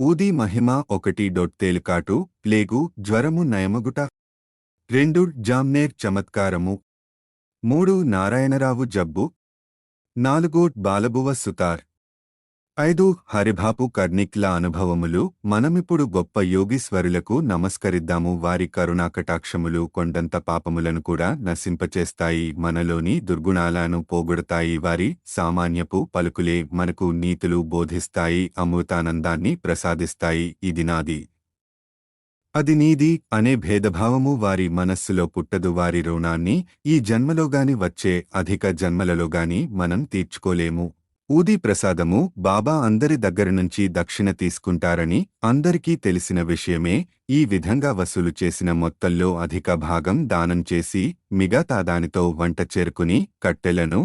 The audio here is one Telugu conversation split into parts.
ఊది మహిమ ఒకటి డొట్ తేలుకాటు ప్లేగు జ్వరము నయమగుట. రెండు జామ్నేర్ చమత్కారము. మూడు నారాయణరావు జబ్బు. నాలుగు బాలబువ సుతార్. ఐదు హరిభాపు కర్ణిక్ల అనుభవములు మనమిప్పుడు గొప్ప యోగీశ్వరులకు నమస్కరిద్దాము. వారి కరుణాకటాక్షములు కొండంత పాపములను కూడా నశింపచేస్తాయి. మనలోని దుర్గుణాలను పోగొడతాయి. వారి సామాన్యపు పలుకులే మనకు నీతులు బోధిస్తాయి. అమృతానందాన్ని ప్రసాదిస్తాయి. ఇది నాది. అది నీది అనే భేదభావము వారి మనస్సులో పుట్టదు. వారి రుణాన్ని ఈ జన్మలోగాని వచ్చే అధిక జన్మలలోగాని మనం తీర్చుకోలేము. ఊదీ ప్రసాదము బాబా అందరి దగ్గరనుంచి దక్షిణ తీసుకుంటారని అందరికీ తెలిసిన విషయమే ఈ విధంగా వసూలు చేసిన మొత్తంలో అధిక భాగం దానం చేసి మిగతా దానితో వంట చేరుకుని కట్టెలను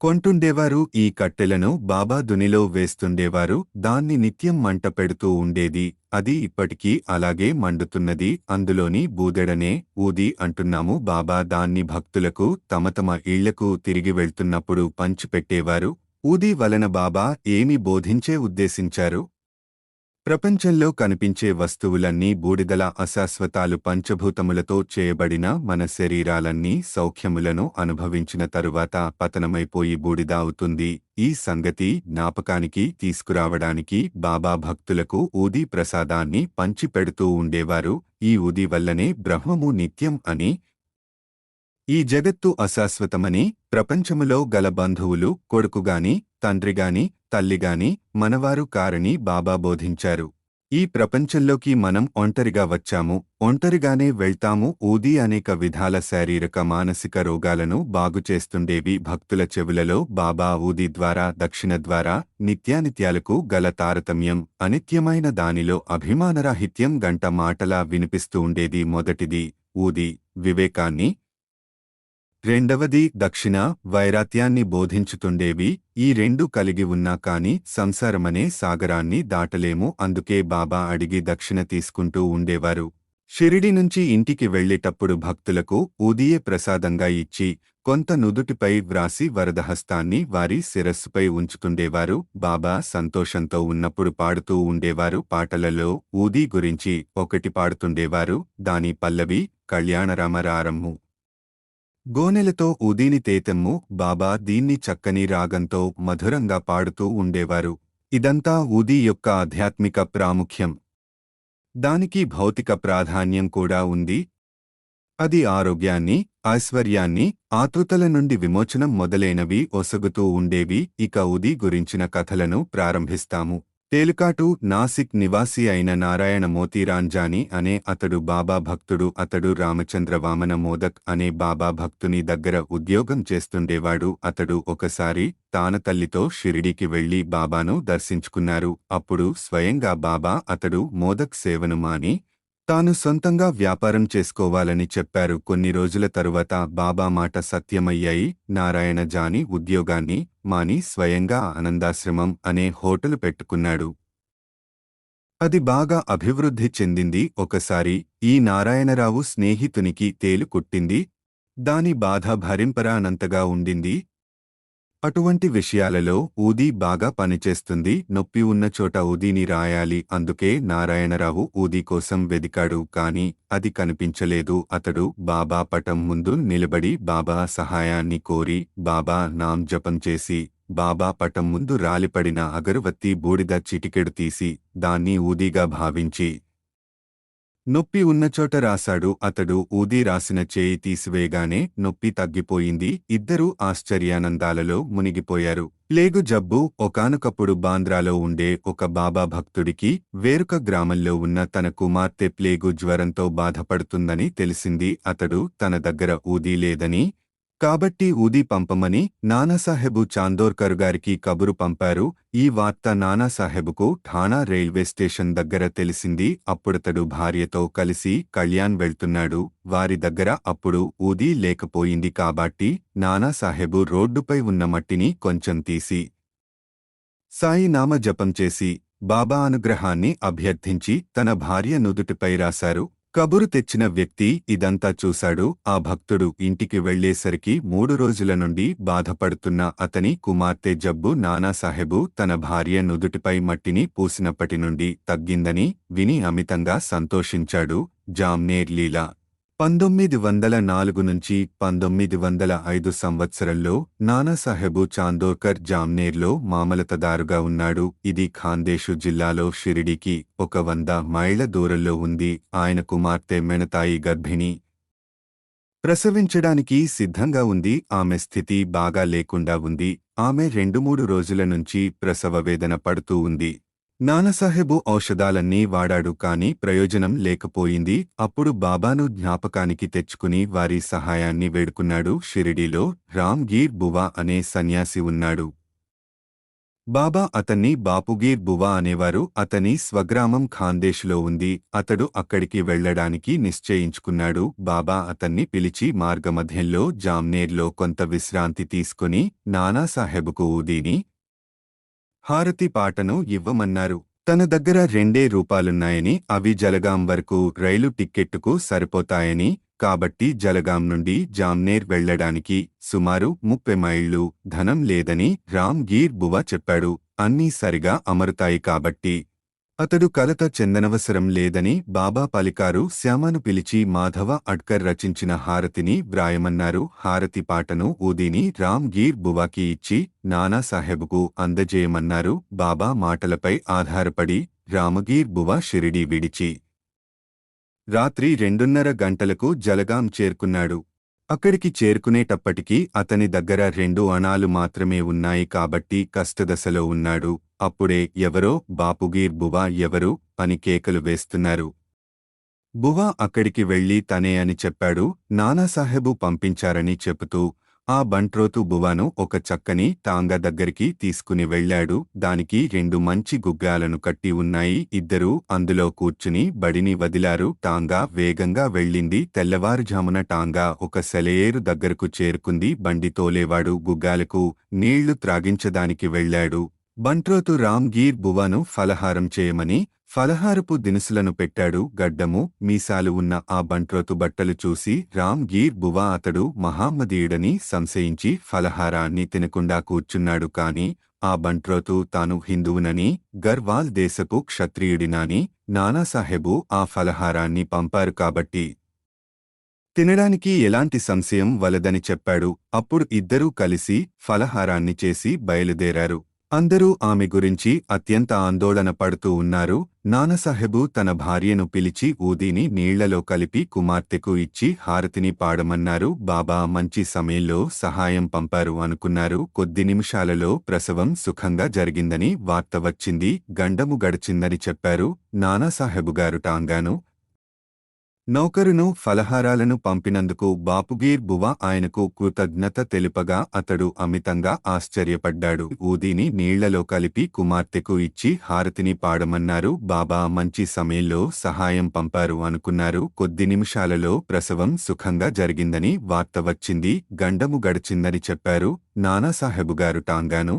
కొంటుండేవారు. ఈ కట్టెలను బాబా దునిలో వేస్తుండేవారు. దాన్ని నిత్యం మంట పెడుతూ ఉండేది. అది ఇప్పటికీ అలాగే మండుతున్నది. అందులోని బూదెడనే ఊది అంటున్నాము. బాబా దాన్ని భక్తులకు తమ తమ ఇళ్ళకు తిరిగి వెళ్తున్నప్పుడు పంచిపెట్టేవారు ఊది వలన బాబా ఏమి బోధించే ఉద్దేశించారు? ప్రపంచంలో కనిపించే వస్తువులన్నీ బూడిదల అశాశ్వతాలు పంచభూతములతో చేయబడిన మన శరీరాలన్నీ సౌఖ్యములను అనుభవించిన తరువాత పతనమైపోయి బూడిద అవుతుంది ఈ సంగతి జ్ఞాపకానికి తీసుకురావడానికి బాబా భక్తులకు ఊది ప్రసాదాన్ని పంచిపెడుతూ ఉండేవారు. ఈ ఊది వల్లనే బ్రహ్మము నిత్యం అని ఈ జగత్తు అశాశ్వతమని ప్రపంచములో గల బంధువులు కొడుకుగాని తండ్రిగాని తల్లిగాని మనవారు కారని బాబా బోధించారు. ఈ ప్రపంచంలోకి మనం ఒంటరిగా వచ్చాము ఒంటరిగానే వెళ్తాము ఊది అనేక విధాల శారీరక మానసిక రోగాలను బాగుచేస్తుండేవి భక్తుల చెవులలో బాబా ఊది ద్వారా దక్షిణ ద్వారా నిత్యానిత్యాలకు గల తారతమ్యం అనిత్యమైన దానిలో అభిమానరాహిత్యం గంట మాటలా వినిపిస్తూ ఉండేది మొదటిది ఊది వివేకాన్ని రెండవది దక్షిణ వైరాత్యాన్ని బోధించుతుండేవి. ఈ రెండు కలిగి ఉన్నా కాని సంసారమనే సాగరాన్ని దాటలేము. అందుకే బాబా అడిగి దక్షిణ తీసుకుంటూ ఉండేవారు. షిరిడి నుంచి ఇంటికి వెళ్ళేటప్పుడు భక్తులకు ఊదియే ప్రసాదంగా ఇచ్చి కొంత నుదుటిపై వ్రాసి వరదహస్తాన్ని వారి శిరస్సుపై ఉంచుతుండేవారు. బాబా సంతోషంతో ఉన్నప్పుడు పాడుతూ ఉండేవారు. పాటలలో ఊదీ గురించి ఒకటి పాడుతుండేవారు. దాని పల్లవి కళ్యాణరామరారమ్ము గోనెలతో ఉదీని తేతెమ్ము బాబా దీన్ని చక్కని రాగంతో మధురంగా పాడుతూ ఉండేవారు. ఇదంతా ఊదీ యొక్క ఆధ్యాత్మిక ప్రాముఖ్యం. దానికి భౌతిక ప్రాధాన్యం కూడా ఉంది. అది ఆరోగ్యాన్ని ఐశ్వర్యాన్ని ఆతృతల నుండి విమోచనం మొదలైనవి ఒసగుతూ ఉండేవి. ఇక ఉది గురించిన కథలను ప్రారంభిస్తాము. తేలికాటు నాసిక్ నివాసి అయిన నారాయణ మోతీరాంజాని అనే అతడు బాబా భక్తుడు అతడు రామచంద్ర వామన మోదక్ అనే బాబా భక్తుని దగ్గర ఉద్యోగం చేస్తుండేవాడు. అతడు ఒకసారి తాన తల్లితో షిరిడీకి వెళ్ళి బాబాను దర్శించుకున్నారు. అప్పుడు స్వయంగా బాబా అతడు మోదక్ సేవను మాని తాను సొంతంగా వ్యాపారం చేసుకోవాలని చెప్పారు. కొన్ని రోజుల తరువాత బాబా మాట సత్యమయ్యాయి. నారాయణ జాని ఉద్యోగాన్ని మాని స్వయంగా ఆనందాశ్రమం అనే హోటలు పెట్టుకున్నాడు. అది బాగా అభివృద్ధి చెందింది. ఒకసారి ఈ నారాయణరావు స్నేహితునికి తేలు కుట్టింది. దాని బాధ భరింపరానంతగా ఉండింది. అటువంటి విషయాలలో ఊదీ బాగా పనిచేస్తుంది. నొప్పి ఉన్న చోట ఊదీని రాయాలి. అందుకే నారాయణరావు ఊదీ కోసం వెదికాడు కాని అది కనిపించలేదు. అతడు బాబా పటం ముందు నిలబడి బాబా సహాయాన్ని కోరి బాబా నాం జపం చేసి బాబా పటం ముందు రాలిపడిన అగరువత్తి బూడిద చిటికెడు తీసి దాన్ని ఊదీగా భావించి నొప్పి ఉన్నచోట రాశాడు. అతడు ఊదీ రాసిన చేయి తీసివేయగానే నొప్పి తగ్గిపోయింది. ఇద్దరూ ఆశ్చర్యానందాలలో మునిగిపోయారు. ప్లేగు జబ్బు ఒకనొకప్పుడు బాంద్రాలో ఉండే ఒక బాబా భక్తుడికి వేరొక గ్రామంలో ఉన్న తన కుమార్తె ప్లేగు జ్వరంతో బాధపడుతుందని తెలిసింది. అతడు తన దగ్గర ఊదీ లేదని కాబట్టి ఊదీ పంపమని నానాసాహెబు చాందోర్కర్ గారికి కబురు పంపారు. ఈ వార్త నానాసాహెబుకు ఠాణా రైల్వే స్టేషన్ దగ్గర తెలిసింది. అప్పుడతడు భార్యతో కలిసి కళ్యాణ్ వెళ్తున్నాడు. వారి దగ్గర అప్పుడు ఊదీ లేకపోయింది కాబట్టి నానాసాహెబు రోడ్డుపై ఉన్న మట్టిని కొంచెం తీసి సాయినామ జపంచేసి జపం చేసి బాబా అనుగ్రహాన్ని అభ్యర్థించి తన భార్య నుదుటిపై రాశారు. కబురు తెచ్చిన వ్యక్తి ఇదంతా చూశాడు. ఆ భక్తుడు ఇంటికి వెళ్ళేసరికి మూడు రోజుల నుండి బాధపడుతున్న అతని కుమార్తె జబ్బు నానాసాహెబు తన భార్య నుదుటిపై మట్టిని పూసినప్పటి నుండి తగ్గిందని విని అమితంగా సంతోషించాడు. జామ్నేర్ లీలా పంతొమ్మిది వందల నాలుగు నుంచి పంతొమ్మిది వందల ఐదు సంవత్సరంలో నానాసాహెబు చాందోర్కర్ జామ్నేర్లో మామలతదారుగా ఉన్నాడు. ఇది ఖాందేశు జిల్లాలో షిరిడీకి ఒక వంద మైళ్ళ దూరంలో ఉంది. ఆయన కుమార్తె మెనతాయి గర్భిణి. ప్రసవించడానికి సిద్ధంగా ఉంది. ఆమె స్థితి బాగా లేకుండా ఉంది. ఆమె రెండు మూడు రోజుల నుంచి ప్రసవ వేదన పడుతూ ఉంది. నానసాహెబు ఔషధాలన్నీ వాడాడు కాని ప్రయోజనం లేకపోయింది. అప్పుడు బాబాను జ్ఞాపకానికి తెచ్చుకుని వారి సహాయాన్ని వేడుకున్నాడు. షిరిడీలో రామ్గీర్ బువా అనే సన్యాసి ఉన్నాడు. బాబా అతన్ని బాపుగీర్ బువా అనేవారు. అతని స్వగ్రామం ఖాందేశ్లో ఉంది. అతడు అక్కడికి వెళ్ళడానికి నిశ్చయించుకున్నాడు. బాబా అతన్ని పిలిచి మార్గమధ్యంలో జామ్నేర్లో కొంత విశ్రాంతి తీసుకుని నానాసాహెబుకు ఊదీని హారతి పాటను ఇవ్వమన్నారు. తన దగ్గర రెండే రూపాలున్నాయని అవి జలగాం వరకు రైలు టిక్కెట్టుకు సరిపోతాయని కాబట్టి జలగాం నుండి జామ్నేర్ వెళ్ళడానికి సుమారు ముప్పై మైళ్ళు ధనం లేదని రామ్ గీర్ బువా చెప్పాడు. అన్నీ సరిగా అమరుతాయి కాబట్టి అతడు కలత చెందనవసరం లేదని బాబా పలికారు. శ్యామను పిలిచి మాధవ అడ్కర్ రచించిన హారతిని వ్రాయమన్నారు. హారతి పాటను ఊదీని రామ్ గీర్ బువాకి ఇచ్చి నానాసాహెబ్కు అందజేయమన్నారు. బాబా మాటలపై ఆధారపడి రామగీర్ బువా షిరిడీ విడిచి రాత్రి రెండున్నర గంటలకు జలగాం చేరుకున్నాడు. అక్కడికి చేరుకునేటప్పటికీ అతని దగ్గర రెండు అణాలు మాత్రమే ఉన్నాయి కాబట్టి కష్టదశలో ఉన్నాడు. అప్పుడే ఎవరో బాపుగీర్ బువా ఎవరు అని కేకలు వేస్తున్నారు. బువా అక్కడికి వెళ్ళి తనే అని చెప్పాడు. నానాసాహెబు పంపించారని చెబుతూ ఆ బంట్రోతు బువాను ఒక చక్కని తాంగ దగ్గరికి తీసుకుని వెళ్ళాడు. దానికి రెండు మంచి గుగ్గాలను కట్టి ఉన్నాయి. ఇద్దరూ అందులో కూర్చుని బడిని వదిలారు. టాంగా వేగంగా వెళ్ళింది. తెల్లవారుజామున టాంగా ఒక సెలయేరు దగ్గరకు చేరుకుంది. బండి తోలేవాడు గుగ్గాలకు నీళ్ళు త్రాగించడానికి వెళ్ళాడు. బంట్రోతు రామ్గీర్ బువాను ఫలహారం చేయమని ఫలహారపు దినుసులను పెట్టాడు గడ్డము మీసాలు ఉన్న ఆ బంట్రోతు బట్టలు చూసి రామ్ గీర్ బువా అతడు మహామ్మదీయుడని సంశయించి ఫలహారాన్ని తినకుండా కూర్చున్నాడు కాని ఆ బంట్రోతు తాను హిందువునని గర్వాల్ దేశపు క్షత్రియుడినాని నానాసాహెబు ఆ ఫలహారాన్ని పంపారు కాబట్టి. తినడానికి ఎలాంటి సంశయం వలదని చెప్పాడు అప్పుడు ఇద్దరూ కలిసి ఫలహారాన్ని చేసి బయలుదేరారు. అందరూ ఆమె గురించి అత్యంత ఆందోళన పడుతూ ఉన్నారు. నానసాహెబు తన భార్యను పిలిచి ఊదీని నీళ్ళలో కలిపి కుమార్తెకు ఇచ్చి హారతిని పాడమన్నారు. బాబా మంచి సమయంలో సహాయం పంపారు అనుకున్నారు. కొద్ది నిమిషాలలో ప్రసవం సుఖంగా జరిగిందని వార్త వచ్చింది. గండము గడిచిందని చెప్పారు. నానాసాహెబు గారు టాంగాను నౌకరును ఫలహారాలను పంపినందుకు బాపుగీర్ బువా ఆయనకు కృతజ్ఞత తెలుపగా అతడు అమితంగా ఆశ్చర్యపడ్డాడు. ఊదీని నీళ్ళలో కలిపి కుమార్తెకు ఇచ్చి హారతిని పాడమన్నారు. బాబా మంచి సమయంలో సహాయం పంపారు అనుకున్నారు. కొద్ది నిమిషాలలో ప్రసవం సుఖంగా జరిగిందని వార్త వచ్చింది. గండము గడిచిందని చెప్పారు. నానాసాహెబుగారు టాంగాను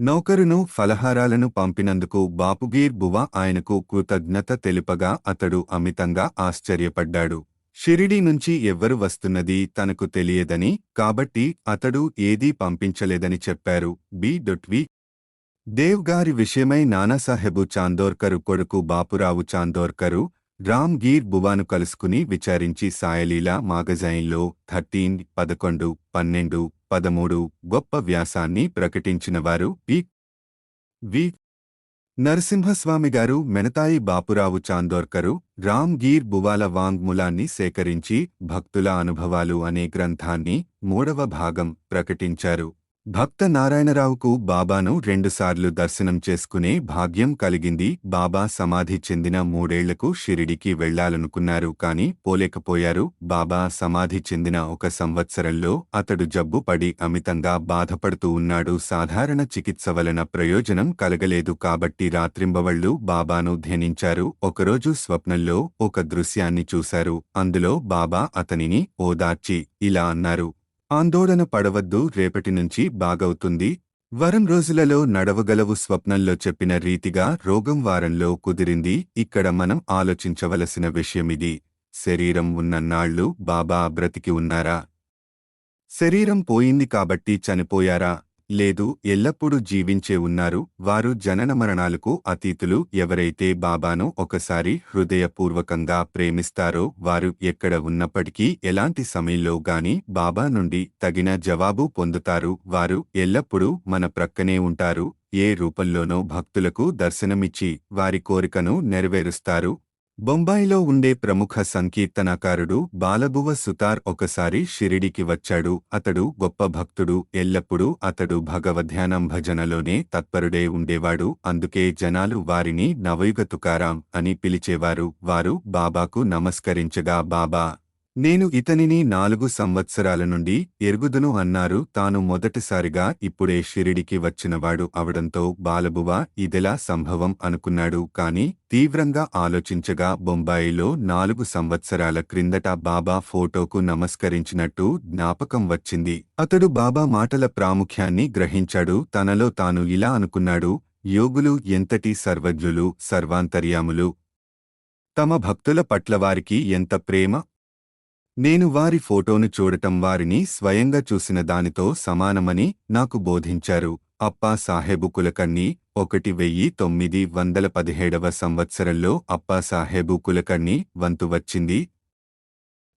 నౌకరును ఫలహారాలను పంపినందుకు బాపుగీర్ బువా ఆయనకు కృతజ్ఞత తెలుపగా అతడు అమితంగా ఆశ్చర్యపడ్డాడు. షిరిడీ నుంచి ఎవ్వరు వస్తున్నది తనకు తెలియదని కాబట్టి అతడు ఏదీ పంపించలేదని చెప్పారు. బి. డొట్వి. దేవ్ గారి విషయమై నానాసాహెబు చాందోర్కరు కొడుకు బాపురావు చాందోర్కరు రామ్ గీర్ బువాను కలుసుకుని విచారించి సాయలీల మాగజైన్లో థర్టీన్ పదకొండు పన్నెండు పదమూడు గొప్ప వ్యాసాన్ని ప్రకటించినవారు పి. వి. నరసింహస్వామి గారు మెనతాయి బాపురావు చాందోర్కరు రామ్ గీర్ బువాల వాంగ్మూలాన్ని సేకరించి భక్తుల అనుభవాలు అనే గ్రంథాన్ని మూడవ భాగం ప్రకటించారు. భక్త నారాయణరావుకు బాబాను రెండుసార్లు దర్శనం చేసుకునే భాగ్యం కలిగింది. బాబా సమాధి చెందిన మూడేళ్ళకు షిరిడికి వెళ్ళాలనుకున్నారు కాని పోలేకపోయారు. బాబా సమాధి చెందిన ఒక సంవత్సరంలో అతడు జబ్బు పడి అమితంగా బాధపడుతూ ఉన్నాడు. సాధారణ చికిత్స వలన ప్రయోజనం కలగలేదు కాబట్టి రాత్రింబవళ్ళు బాబాను ధ్యానించారు. ఒకరోజు స్వప్నంలో ఒక దృశ్యాన్ని చూశారు. అందులో బాబా అతనిని ఓదార్చి ఇలా అన్నారు. ఆందోళన పడవద్దు రేపటి నుంచి బాగవుతుంది. వరం రోజులలో నడవగలవు స్వప్నంలో చెప్పిన రీతిగా రోగం వారంలో కుదిరింది. ఇక్కడ మనం ఆలోచించవలసిన విషయమిది శరీరం ఉన్నన్నాళ్ళు బాబా బ్రతికి ఉన్నారా? శరీరం పోయింది కాబట్టి చనిపోయారా? లేదు ఎల్లప్పుడూ జీవించే ఉన్నారు. వారు జనన మరణాలకు అతీతులు. ఎవరైతే బాబాను ఒకసారి హృదయపూర్వకంగా ప్రేమిస్తారో వారు ఎక్కడ ఉన్నప్పటికీ ఎలాంటి సమయంలో గాని బాబా నుండి తగిన జవాబు పొందుతారు. వారు ఎల్లప్పుడూ మన ప్రక్కనే ఉంటారు. ఏ రూపంలోనో భక్తులకు దర్శనమిచ్చి వారి కోరికను నెరవేరుస్తారు. బొంబాయిలో ఉండే ప్రముఖ సంకీర్తనకారుడు బాలబువ సుతార్ ఒకసారి షిరిడికి వచ్చాడు. అతడు గొప్ప భక్తుడు. ఎల్లప్పుడూ అతడు భగవధ్యానం భజనలోనే తత్పరుడే ఉండేవాడు. అందుకే జనాలు వారిని నవయుగ తుకారాం అని పిలిచేవారు. వారు బాబాకు నమస్కరించగా బాబా నేను ఇతనిని నాలుగు సంవత్సరాల నుండి ఎరుగుదును అన్నారు. తాను మొదటిసారిగా ఇప్పుడే షిరిడికి వచ్చినవాడు. అవడంతో బాలబువ ఇదెలా సంభవం అనుకున్నాడు. కాని తీవ్రంగా ఆలోచించగా బొంబాయిలో నాలుగు సంవత్సరాల క్రిందట బాబా ఫోటోకు నమస్కరించినట్టు జ్ఞాపకం వచ్చింది. అతడు బాబా మాటల ప్రాముఖ్యాన్ని గ్రహించాడు. తనలో తాను ఇలా అనుకున్నాడు. యోగులు ఎంతటి సర్వజ్ఞులు సర్వాంతర్యాములు? తమ భక్తుల పట్ల వారికి ఎంత ప్రేమ? నేను వారి ఫోటోను చూడటం వారిని స్వయంగా చూసిన దానితో సమానమని నాకు బోధించారు. అప్పా సాహెబు కులకర్ణి ఒకటి వెయ్యి తొమ్మిది వందల పదిహేడవ సంవత్సరంలో అప్పా సాహెబు కులకర్ణి వంతు వచ్చింది.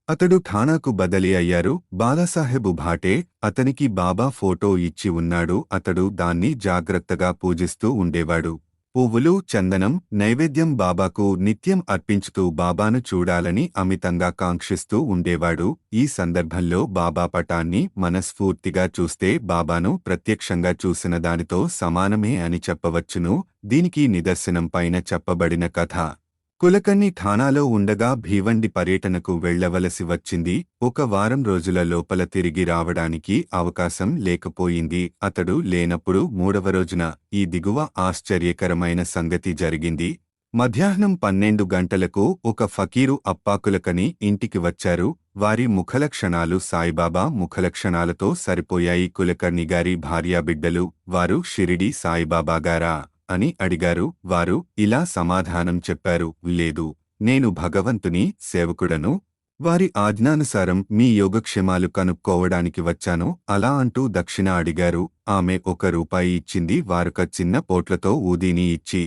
అతడు ఠాణాకు బదిలీ అయ్యారు. బాలాసాహెబు భాటే అతనికి బాబా ఫోటో ఇచ్చి ఉన్నాడు. అతడు దాన్ని జాగ్రత్తగా పూజిస్తూ ఉండేవాడు. పువ్వులు చందనం నైవేద్యం బాబాకు నిత్యం అర్పించుతూ బాబాను చూడాలని అమితంగా కాంక్షిస్తూ ఉండేవాడు. ఈ సందర్భంలో బాబా పటాన్ని మనస్ఫూర్తిగా చూస్తే బాబాను ప్రత్యక్షంగా చూసిన దానితో సమానమే అని చెప్పవచ్చును. దీనికి నిదర్శనం పైన చెప్పబడిన కథ. కులకర్ణి ఠానాలో ఉండగా భీవండి పర్యటనకు వెళ్ళవలసి వచ్చింది. ఒక వారం రోజుల లోపల తిరిగి రావడానికి అవకాశం లేకపోయింది. అతడు లేనప్పుడు మూడవ రోజున ఈ దిగువ ఆశ్చర్యకరమైన సంగతి జరిగింది. మధ్యాహ్నం పన్నెండు గంటలకు ఒక ఫకీరు అప్పాకులకని ఇంటికి వచ్చారు. వారి ముఖలక్షణాలు సాయిబాబా ముఖలక్షణాలతో సరిపోయాయి. కులకర్ణి గారి భార్యాబిడ్డలు వారు షిరిడి సాయిబాబాగారా అని అడిగారు. వారు ఇలా సమాధానం చెప్పారు. లేదు నేను భగవంతుని సేవకుడను. వారి ఆజ్ఞానుసారం మీ యోగక్షేమాలు కనుక్కోవడానికి వచ్చాను. అలా అంటూ దక్షిణ అడిగారు. ఆమె ఒక రూపాయి ఇచ్చింది. వారొక చిన్న పోట్లతో ఊదీని ఇచ్చి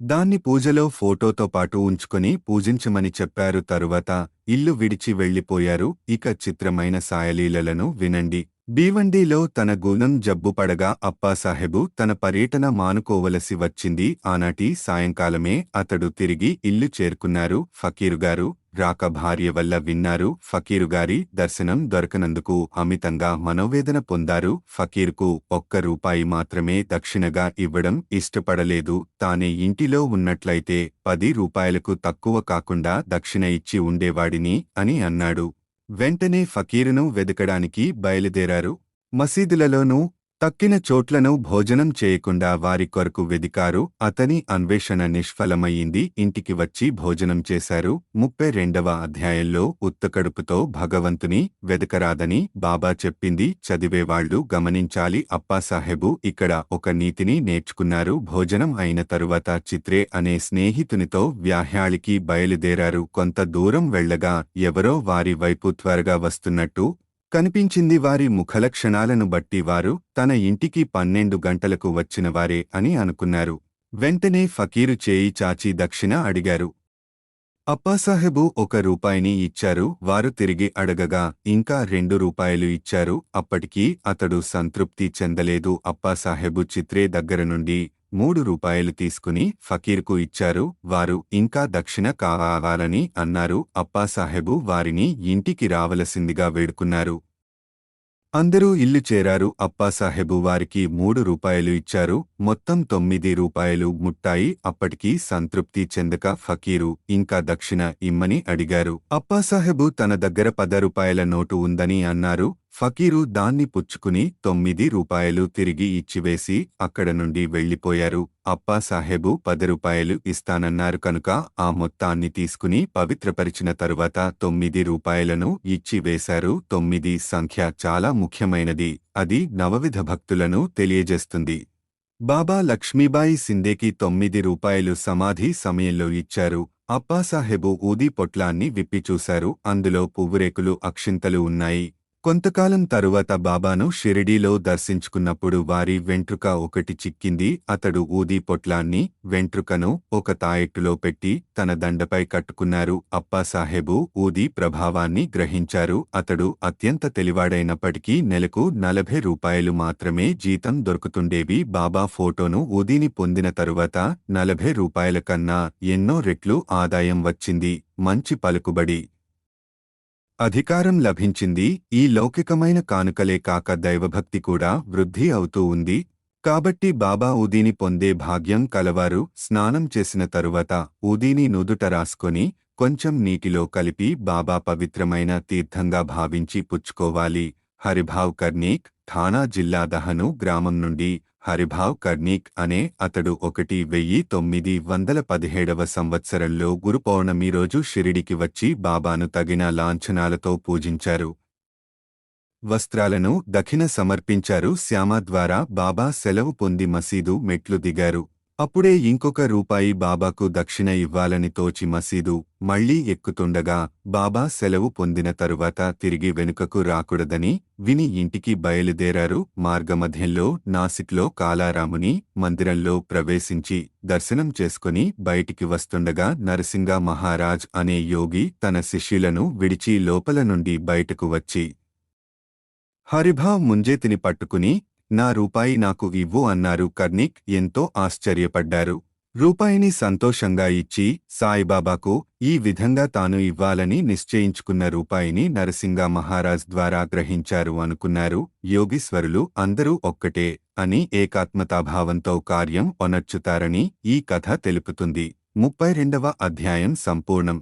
దాన్ని పూజలో ఫోటోతో పాటు ఉంచుకుని పూజించమని చెప్పారు. తరువాత ఇల్లు విడిచి వెళ్ళిపోయారు ఇక చిత్రమైన సాయలీలలను వినండి. భీవండిలో తన గుణం జబ్బుపడగా అప్పాసాహెబు తన పర్యటన మానుకోవలసి వచ్చింది. ఆనాటి సాయంకాలమే అతడు తిరిగి ఇల్లు చేరుకున్నారు. ఫకీరుగారు రాక భార్య వల్ల విన్నారు. ఫకీరుగారి దర్శనం దొరకనందుకు అమితంగా మనోవేదన పొందారు. ఫకీర్కు ఒక్క రూపాయి మాత్రమే దక్షిణగా ఇవ్వడం ఇష్టపడలేదు. తానే ఇంటిలో ఉన్నట్లయితే పది రూపాయలకు తక్కువ కాకుండా దక్షిణ ఇచ్చి ఉండేవాడిని అని అన్నాడు. వెంటనే ఫకీరును వెదకడానికి బయలుదేరారు. మసీదులలోనూ తక్కిన చోట్లను భోజనం చేయకుండా వారి కొరకు వెదికారు. అతని అన్వేషణ నిష్ఫలమయ్యింది. ఇంటికి వచ్చి భోజనం చేశారు. ముప్పై రెండవ అధ్యాయంలో ఉత్తకడుపుతో భగవంతుని వెదకరాదని బాబా చెప్పింది. చదివేవాళ్ళు గమనించాలి. అప్పాసాహెబు ఇక్కడ ఒక నీతిని నేర్చుకున్నారు. భోజనం అయిన తరువాత చిత్రే అనే స్నేహితునితో వ్యాహ్యాళికి బయలుదేరారు. కొంత దూరం వెళ్ళగా ఎవరో వారి వైపు త్వరగా వస్తున్నట్టు కనిపించింది వారి ముఖలక్షణాలను బట్టి వారు తన ఇంటికి పన్నెండు గంటలకు వచ్చినవారే అని అనుకున్నారు. వెంటనే ఫకీరు చేయి చాచి దక్షిణ అడిగారు. అప్పాసాహెబు ఒక రూపాయిని ఇచ్చారు. వారు తిరిగి అడగగా ఇంకా రెండు రూపాయలు ఇచ్చారు. అప్పటికీ అతడు సంతృప్తి చెందలేదు. అప్పాసాహెబు చిత్రే దగ్గర నుండి మూడు రూపాయలు తీసుకుని ఫకీర్కు ఇచ్చారు. వారు ఇంకా దక్షిణ కావాలని అన్నారు. అప్పాసాహెబు వారిని ఇంటికి రావలసిందిగా వేడుకున్నారు. అందరూ ఇల్లు చేరారు. అప్పాసాహెబు వారికి మూడు రూపాయలు ఇచ్చారు. మొత్తం తొమ్మిది రూపాయలు ముట్టాయి. అప్పటికీ సంతృప్తి చెందక ఫకీరు ఇంకా దక్షిణ ఇమ్మని అడిగారు. అప్పాసాహెబు తన దగ్గర పద రూపాయల నోటు ఉందని అన్నారు. ఫకీరు దాన్ని పుచ్చుకుని తొమ్మిది రూపాయలు తిరిగి ఇచ్చివేసి అక్కడ నుండి వెళ్ళిపోయారు. అప్పాసాహెబు పది రూపాయలు ఇస్తానన్నారు కనుక ఆ మొత్తాన్ని తీసుకుని పవిత్రపరిచిన తరువాత తొమ్మిది రూపాయలను ఇచ్చి వేశారు తొమ్మిది సంఖ్య చాలా ముఖ్యమైనది. అది నవవిధ భక్తులను తెలియజేస్తుంది. బాబా లక్ష్మీబాయి సిందేకి తొమ్మిది రూపాయలు సమాధి సమయంలో ఇచ్చారు. అప్పాసాహెబు ఊది పొట్లాన్ని విప్పిచూశారు అందులో పువ్వురేకులు అక్షింతలు ఉన్నాయి. కొంతకాలం తరువాత బాబాను షిరిడీలో దర్శించుకున్నప్పుడు వారి వెంట్రుక ఒకటి చిక్కింది. అతడు ఊదీ పొట్లాన్ని వెంట్రుకను ఒక తాయెట్టులో పెట్టి తన దండపై కట్టుకున్నారు. అప్పాసాహెబు ఊదీ ప్రభావాన్ని గ్రహించారు. అతడు అత్యంత తెలివాడైనప్పటికీ నెలకు నలభై రూపాయలు మాత్రమే జీతం దొరుకుతుండేవి. బాబా ఫోటోను ఊదీని పొందిన తరువాత నలభై రూపాయల కన్నా ఎన్నో రెట్లు ఆదాయం వచ్చింది. మంచి పలుకుబడి అధికారం లభించింది ఈ లౌకికమైన కానుకలే కాక దైవభక్తి కూడా వృద్ధి అవుతూ ఉంది. కాబట్టి బాబా ఊదీని పొందే భాగ్యం కలవారు స్నానం చేసిన తరువాత ఊదీని నుదుట రాసుకొని కొంచెం నీటిలో కలిపి బాబా పవిత్రమైన తీర్థంగా భావించి పుచ్చుకోవాలి. హరిభావ్ కర్నీక్ థానా జిల్లా దహను గ్రామం నుండి హరిభావ్ కర్నీక్ అనే అతడు ఒకటి వెయ్యి తొమ్మిది వందల పదిహేడవ సంవత్సరంలో గురు పౌర్ణమి రోజు షిరిడికి వచ్చి బాబాను తగిన లాంఛనాలతో పూజించారు. వస్త్రాలను దఖిన సమర్పించారు. శ్యామ ద్వారా బాబా సెలవు పొంది మసీదు మెట్లు దిగారు. అప్పుడే ఇంకొక రూపాయి బాబాకు దక్షిణ ఇవ్వాలని తోచి మసీదు మళ్ళీ ఎక్కుతుండగా బాబా సెలవు పొందిన తరువాత తిరిగి వెనుకకు రాకూడదని విని ఇంటికి బయలుదేరారు మార్గమధ్యంలో నాసిక్లో కాలారాముని మందిరంలో ప్రవేశించి దర్శనం చేసుకుని బయటికి వస్తుండగా నరసింగ మహారాజ్ అనే యోగి తన శిష్యులను విడిచి లోపల నుండి బయటకు వచ్చి హరిభావ్ ముంజేతిని పట్టుకుని నా రూపాయి నాకు ఇవ్వు అన్నారు కర్ణిక్ ఎంతో ఆశ్చర్యపడ్డారు. రూపాయిని సంతోషంగా ఇచ్చి సాయిబాబాకు ఈ విధంగా తాను ఇవ్వాలని నిశ్చయించుకున్న రూపాయిని నరసింగ మహారాజ్ ద్వారా గ్రహించారు అనుకున్నారు. యోగీశ్వరులు అందరూ ఒక్కటే అని ఏకాత్మతాభావంతో కార్యం ఒనర్చుతారని ఈ కథ తెలుపుతుంది. ముప్పై రెండవ అధ్యాయం సంపూర్ణం.